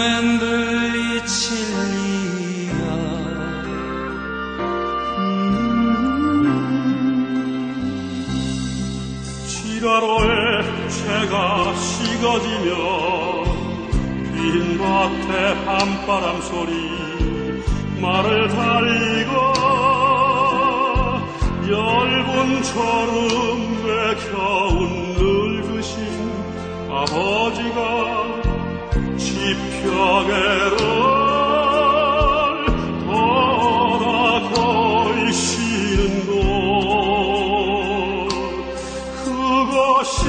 꿈엔 들리 칠 리야. 지라로에 채가 식어지며 빈 밭에 밤바람 소리 말을 달리고 열분처럼 외겨운 늙으신 아버지가 지평에를 돌아 걸시는 곳 그것이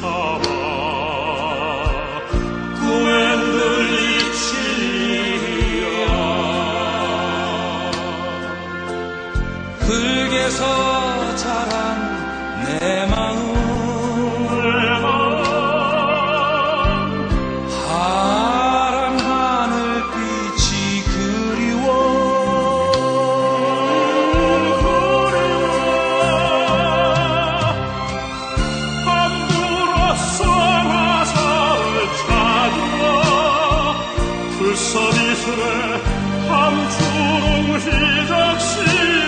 참아 꿈엔 들리치리야 흙에서 자란 내 마음 휘적시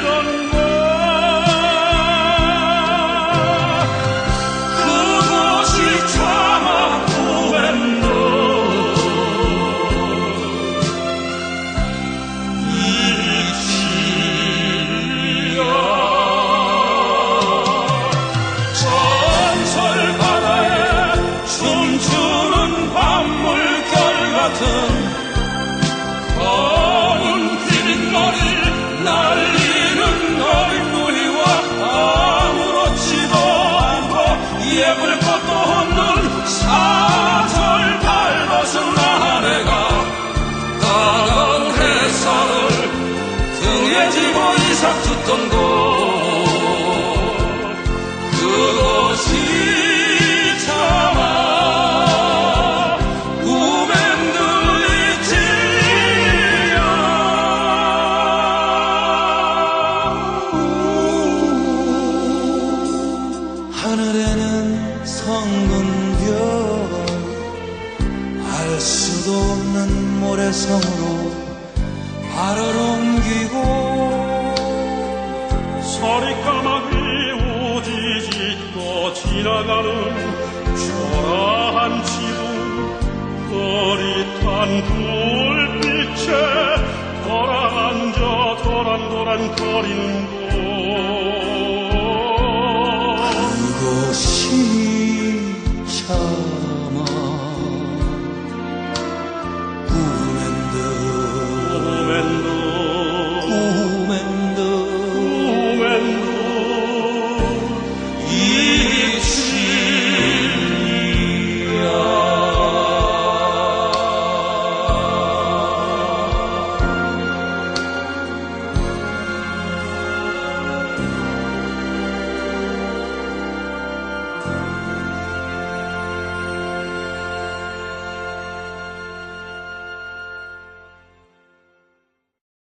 듣던 곳. 그것이 하늘에는 성근별. 알 수도 없는 모래성으로 발을 옮기 불빛에